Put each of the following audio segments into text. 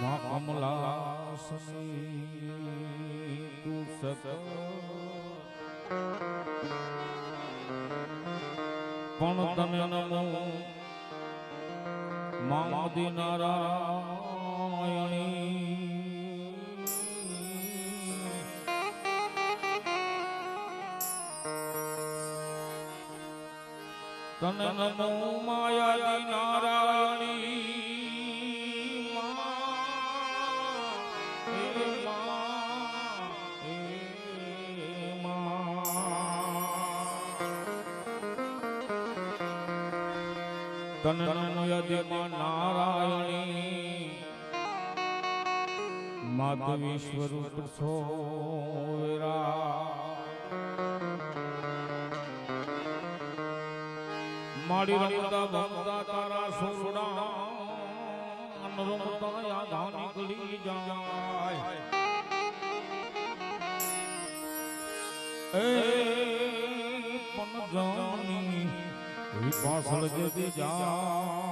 માં કમલાસની તું સક પણ તને નમો મામદી નારાયણી. તને નમો માયાદી નારાયણી. યદિમાં નારાયણી. માધવી સ્વરૂપ છો માડી રમતા ભમતા તારા સોરડા રમતા યાદા નીકળી જાય. પણ જાની પાછળ જતી જા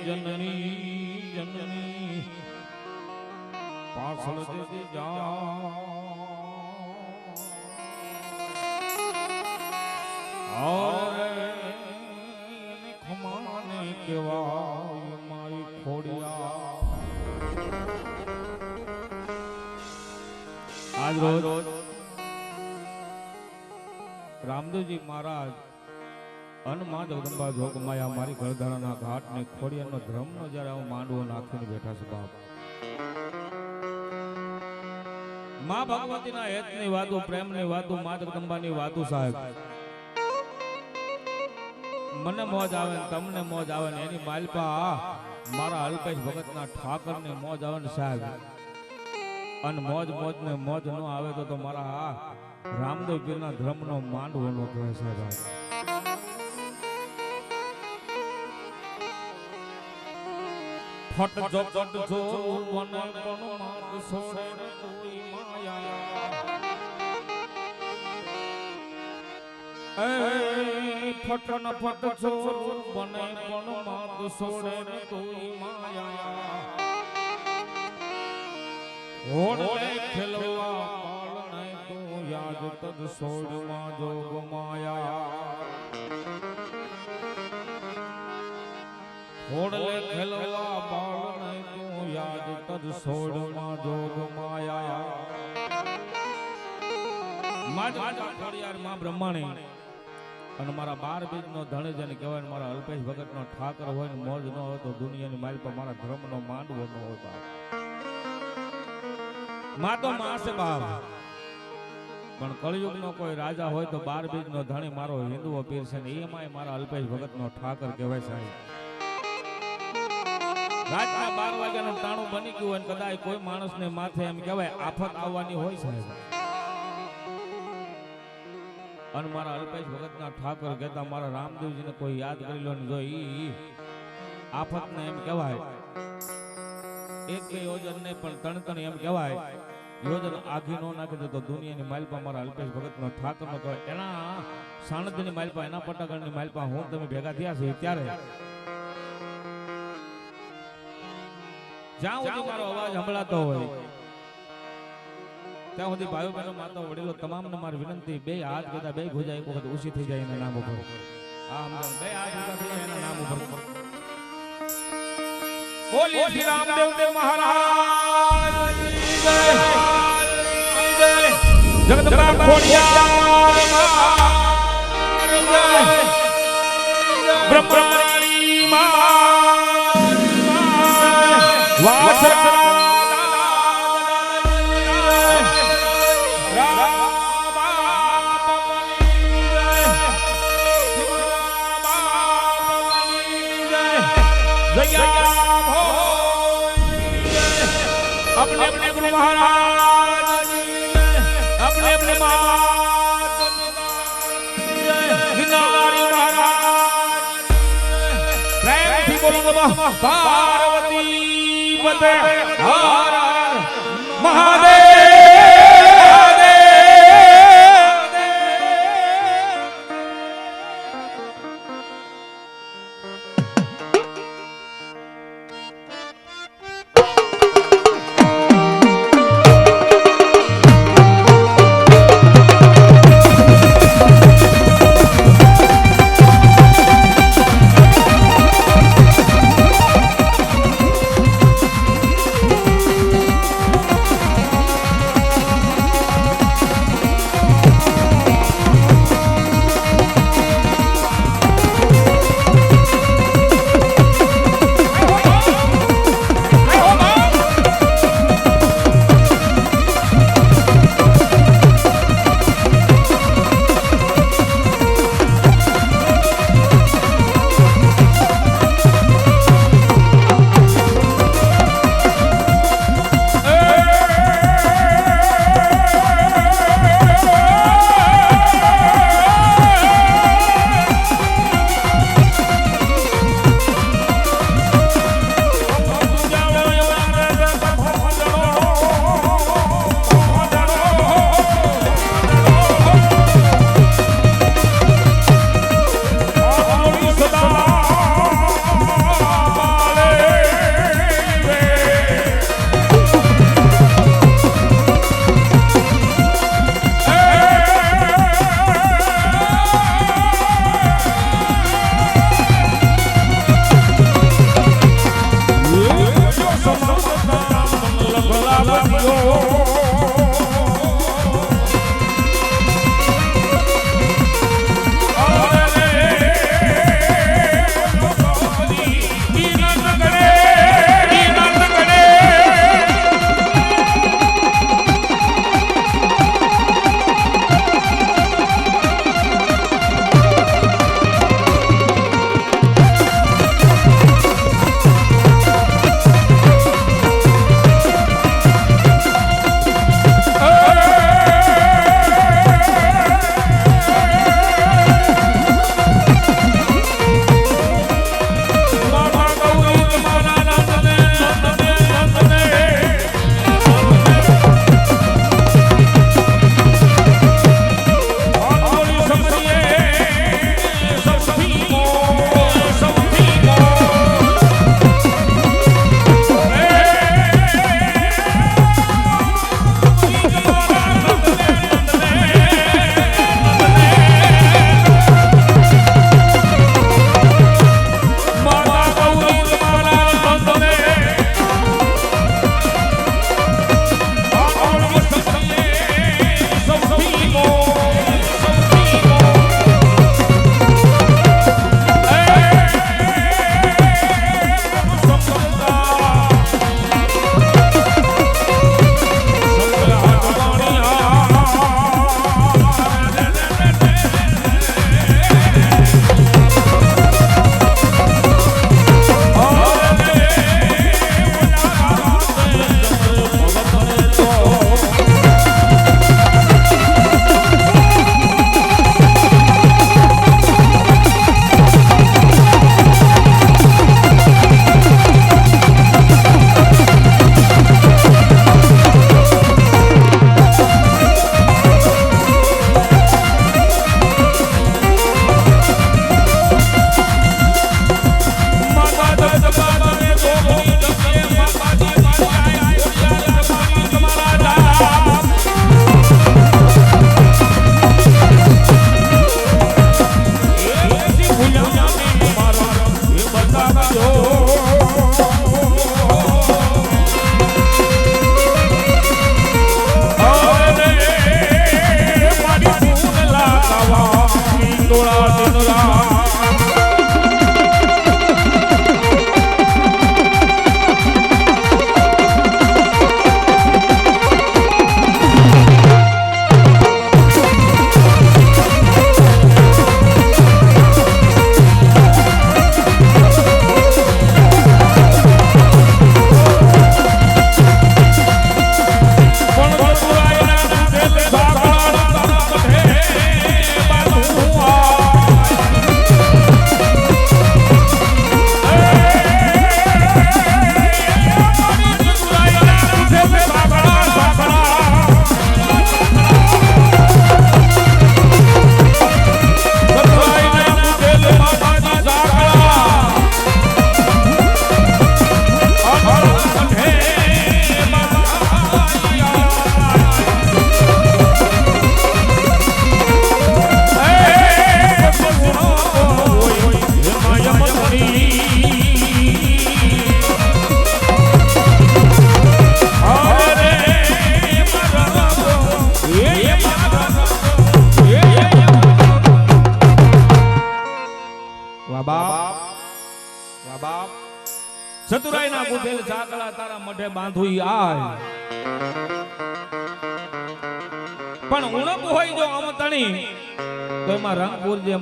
જનની જનની પાછળ જા આરે ખમાને કેવાય રોજ રામદેવજી મહારાજ અનમા જગદંબા જોગમાયા મારી ઘરધારાના ઘાટ ને ખોડિયાનો ધર્મનો જ્યારે હું માંડવો નાખીને બેઠા છું બાપ. મા ભગવતીના હેતની વાતો, પ્રેમની વાતો મા જગદંબાની વાતો સાહેબ. મને મોજ આવે ને તમને મોજ આવે ને એની માલપા મારા અલ્પેશ ભગતના ઠાકરની મોજ આવે ને સાહેબ. અને મોજ મોજ ને મોજ ન આવે તો મારા આ રામદેવ પીરના ધર્મનો માંડવો નો કહેવાય સાહેબ આ. ફટ ફટ જો વન પણ માર્ગ સોરે કોઈ માયા ઓડલે ખેલવા પાળને તું યાદ તદ સોડમાં જોગ માયા ઓડલે ખેલવા પાળને તું યાદ તદ સોડમાં જોગ માયા માજ માજા ખોડિયાર માં બ્રહ્માણી અને મારા બાર બીજ નો ધણે જેને કહેવાય મારા અલ્પેશ ભગત નો ઠાકર હોય ને મોજ ન હોય તો દુનિયાની માલ પર મારા ધર્મ નો માંડવો ન હોય માં તો માં છે બાપ. પણ કળિયુગ નો કોઈ રાજા હોય તો બાર બીજ નો ધણી મારો હિન્દુઓ પીર છે ને એમાંય મારા અલ્પેશ ભગત નો ઠાકર કહેવાય સાહેબ. રાતના બાર વાગ્યાનું ટાણું બની ગયું હોય ને કદાચ કોઈ માણસને માથે એમ કહેવાય આફત આવવાની હોય સાહેબ. અને મારા અલ્પેશ ભગતના ઠાકર કહેતા મારા રામદેવજીને કોઈ યાદ કરી લો ને જો ઈ આફતને એમ કહેવાય. એક બે યોજન ને પણ ત્રણ ત્રણ એમ કહેવાય. યોજન આઘી નો નાખી તો દુનિયાની માલપા મારા અલ્પેશ ભગતનો ઠાકરનો કહેવાય એના સાણંદની માલપા, એના પટાગણની માલપા હું તમે ભેગા થયા છે ત્યારે જ્યાં સુધી મારો અવાજ સંભળાતો હોય, ત્યાં સુધી ભાઈઓ બહેનો, માતા વડીલો તમામને મારી વિનંતી, બે હાથ કીધા બે ભુજા એક વખત ઓછી થઈ જાય એના નામ ઉપર. આ બે હાથ ઊંચા થઈ એના નામ ઉપર. બોલી શ્રી રામદેવ મહારાજ! જગદંબા ખોડિયાર. બ્રહ્મણી अपने अपने गुरु महाराज अपने अपने महाराज गिरनारी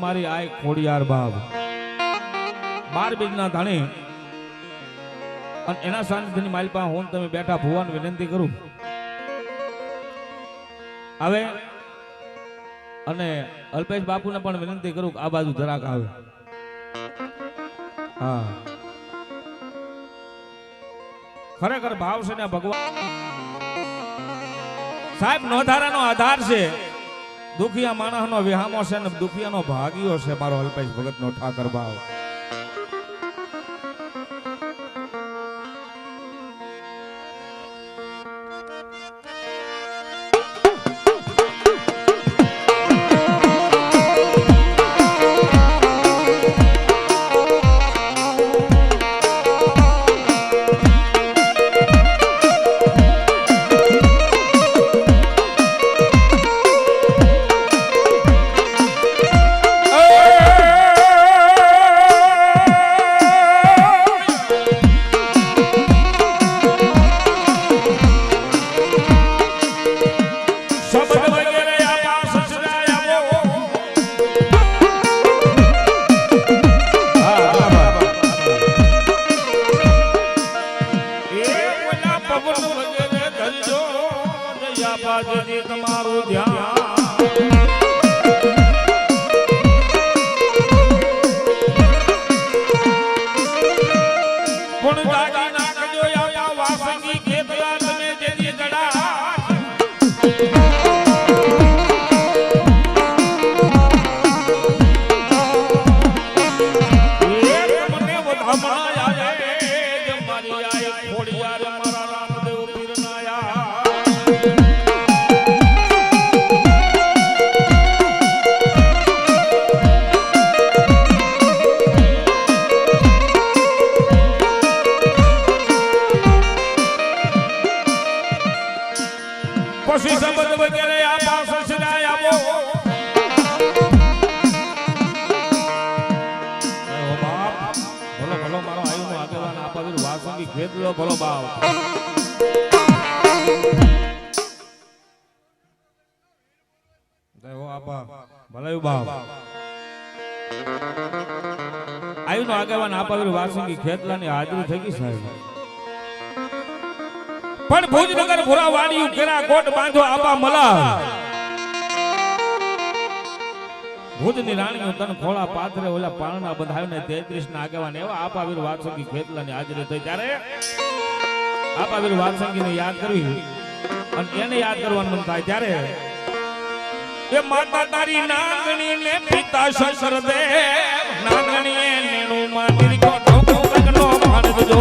મારી આય ખોડિયાર બાબ બાર બીજના ધણી અને એના સાનિધ્યની માલપા હું તમે બેઠા ભુવાન વિનંતી કરું. હવે અને અલ્પેશ બાપુને પણ વિનંતી કરું આ બાજુ જરાક આવે. હા. ખરેખર ભાવ છે ને ભગવાન સાહેબ, નોધારાનો આધાર છે. દુખિયા માણસનો વિહામો છે ને દુખિયાનો ભાગ્યો છે મારો અલ્પેશ ભગતનો ઠાકર ભાવ. પણ બાપ ભલાયું બાપ આયુનો આગેવાન આપાવીર વાસંગી ખેતલાની હાજરી થઈ ગઈ સાહેબ પણ ભુજનગર ભુરા વાડિયું કેરા કોટ બાંધો આપા મલા ભુજની રાણીઓ તન ખોળા પાથરે ઓલા પારણા બંધાવીને તેત્રીસ ના આગેવાન એવા આપાવીર વાસંગી ખેતલાની હાજરી થઈ ત્યારે આપાવીર વાસંગીને યાદ કરવી. અને એને યાદ કરવાનું મન થાય ત્યારે એ માતા તારી નાગણી ને પિતા શંકર નાગણી એ નેણું માં નિરખો ઢોકો કગનો માનજો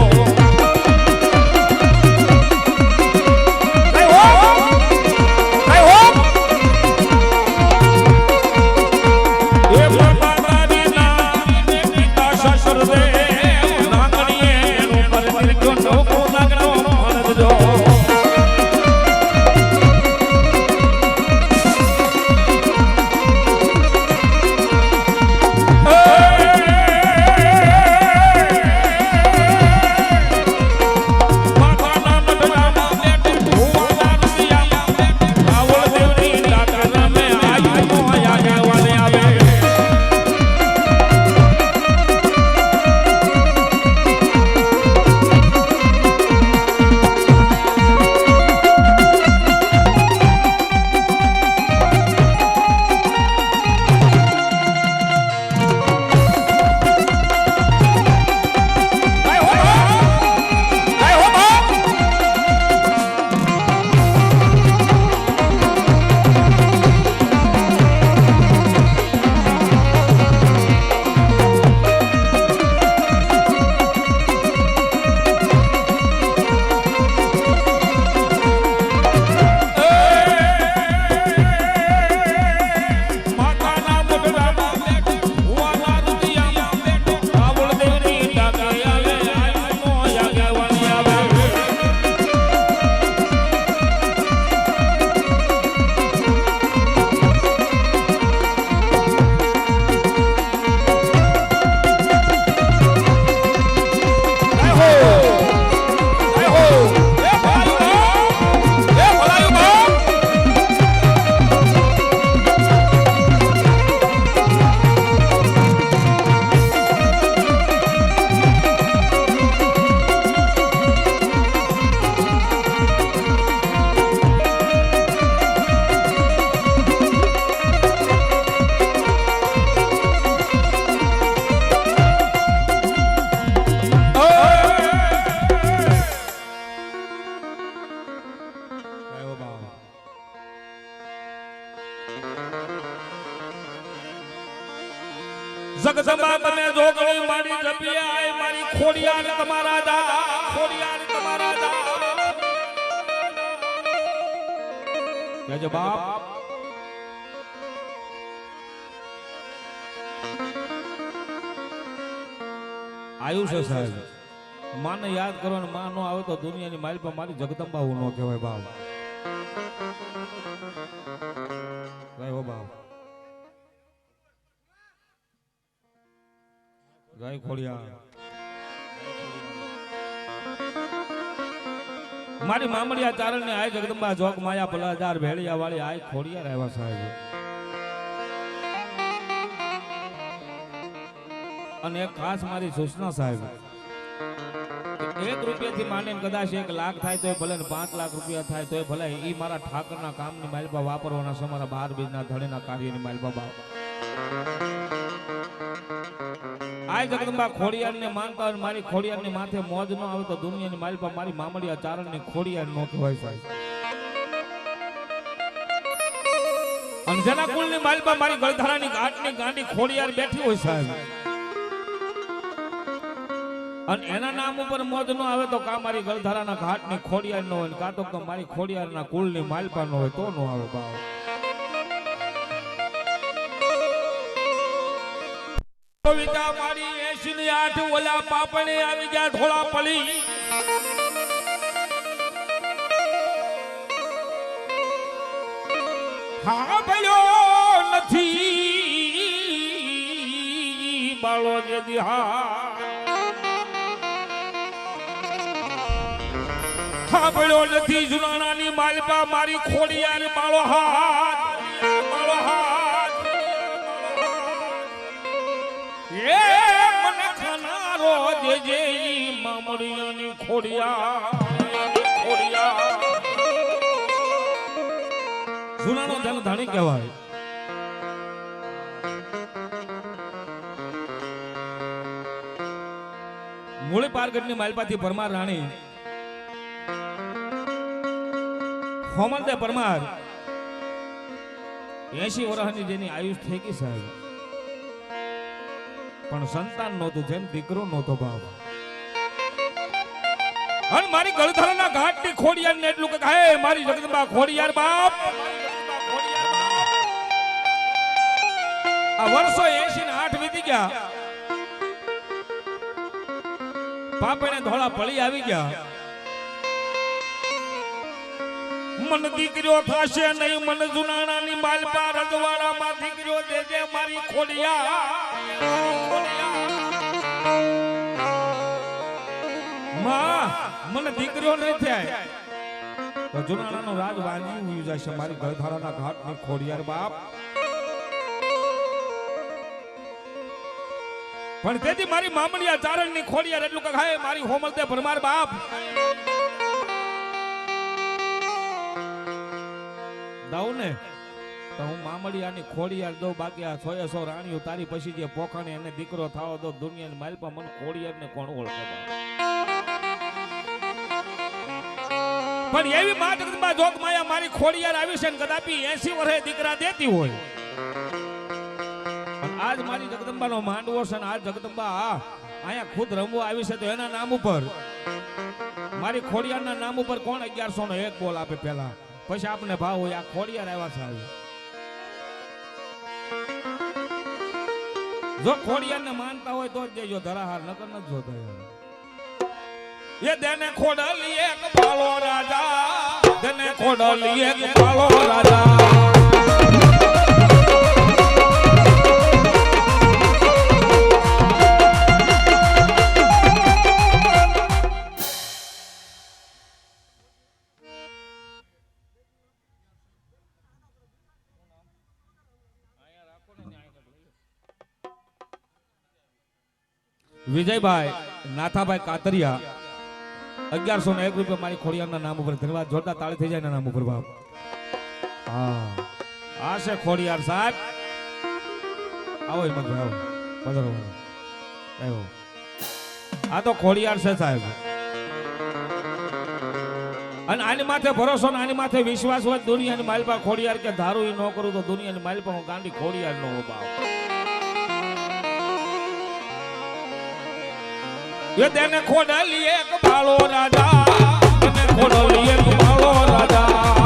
જગદંબા તમે જોગણી મારી જપીએ આય મારી ખોડિયાર તમારા દા. ખોડિયાર તમારા દા. કહેજો બાપ. આયુ છે સાહેબ. માને યાદ કરો ને માં નો આવે તો દુનિયાની માઇલ પર મારી જગદંબા હું ન કહેવાય બાપ. ગાય ખોડિયા મારી મામડિયા ચારણ ને આય જગદંબા જોગ માયા પલાજાર ભેળિયા વાળી આય ખોડિયા રહેવા સાહેબ. અને એક ખાસ મારી સૂચના સાહેબ એક એક રૂપિયાથી માંડીને કદાચ એક લાખ થાય તોય ભલે પાંચ લાખ રૂપિયા થાય તોય ભલે એ મારા ઠાકરના કામની માલબા વાપરવાના છે, મારા બાર બીજના ધણીના કાર્યની માલબા બાપ આ જગદંબા ખોડિયારને માનતા હોય ને મારી ખોડિયારની માથે મોજ ન આવે તો દુનિયાની માલપા મારી મામડિયા ચારણની ખોડિયાર નો કહેવાય સાહેબ. અંજના જેના કુળની માલપા મારી ગળધારાની ઘાટની ગાંડી ખોડિયાર બેઠી હોય સાહેબ. અને એના નામ ઉપર મોજ ન આવે તો કા મારી ગળધારાના ઘાટની ખોડિયાર ન હોય કા તો ખોડિયાર મારી ખોડિયારના કુળની માલપા ન હોય તો ન આવે બાવ કવિતા મારી એસી ની આઠ ઓલા પાપણે આવી ગયા ઢોળા પડી હા ભયો નથી. બાળો જે દિહા સાંભળ્યો નથી. જુનાનાની માલપા મારી ખોડિયાર માળો હાથ ખોડિયાર ખોડિયાર જુનાનો ધન ધણી કહેવાય. મૂળી પારગઢની માલપાથી પરમાર રાણી. હોમલદે પરમાર. એસી વર્ષની જેની આયુષ થઈ ગઈ સાહેબ. પણ સંતાન નહોતું, જેમ દીકરો નહોતો બાપ. અને મારી ગળધરાના ઘાટની ખોડિયાર ને એટલું કે હે મારી જગદંબા ખોડિયાર બાપ. આ વર્ષો એસી ને આઠ વીતી ગયા. પાપણે ધોળા ભળી આવી ગયા. મન દીકરીઓ થશે નહીં, મન જુનાણાની માલપા રજવાડામાં દીકરીઓ દેજે મારી ખોડિયા માં મને દીકરીઓ નહીં થાય. તો જુનાણાનો રાજ વાંજી ઉઈ જશે મારી ગળધારાના ઘાટની ખોડિયાર બાપ. પણ તેથી મારી મામડિયા ચારણની ખોડિયાર એટલું કે ખાય મારી હોમલતે ભરમાર બાપ. દઉં ને, તો હું મામડિયાની ખોડિયાર દઉં, બાકી આ સો સો રાણીઓ, તારી પછી જે પોખાણી એને દીકરો થાવો દો દુનિયાની માલપા મને ખોડિયાર ને કોણ ઓળખે પણ એવી માં જગદંબા જોગ માયા મારી ખોડિયાર આવી છે કદાપી એસી વર્ષે દીકરા દેતી હોય. આજ મારી જગદંબાનો માંડવો છે ને જગદંબા અહીંયા ખુદ રમવા આવી છે તો એના નામ ઉપર. મારી ખોડિયારના નામ ઉપર કોણ અગિયારસો નો એક બોલ આપે પેલા પછી આપને ભાવ હોય આ ખોડિયાર આવ્યા છે આવી જો ખોડિયાર ને માનતા હોય તો જ દેજો, ધરાહાર નકર નથી જોતા એ દેને ખોડલી એક પાલો રાજા દેને ખોડલી એક પાલો રાજા વિજયભાઈ નાથાભાઈ કાતરિયા અગિયારસો ને એક રૂપિયા મારી ખોડિયારના નામ ઉપર ધન્યવાદ જોરદાર તાળી થઈ જાય ના નામ ઉપર બાપ. હા. આ છે ખોડિયાર સાહેબ. આવો હિંમતભાઈ આવો. પધારો. આવ્યો આ તો ખોડિયાર છે સાહેબ. અને આની માથે ભરોસો ને આની માથે વિશ્વાસ હોય દુનિયાની માલપા ખોડિયાર કે ધારું એ ન કરું તો દુનિયાની માલપા હું ગાંડી ખોડિયાર નો બાપ. એ તેને ખોડલી એક બાળો રાજા એને ખોડલી એક બાળો રાજા.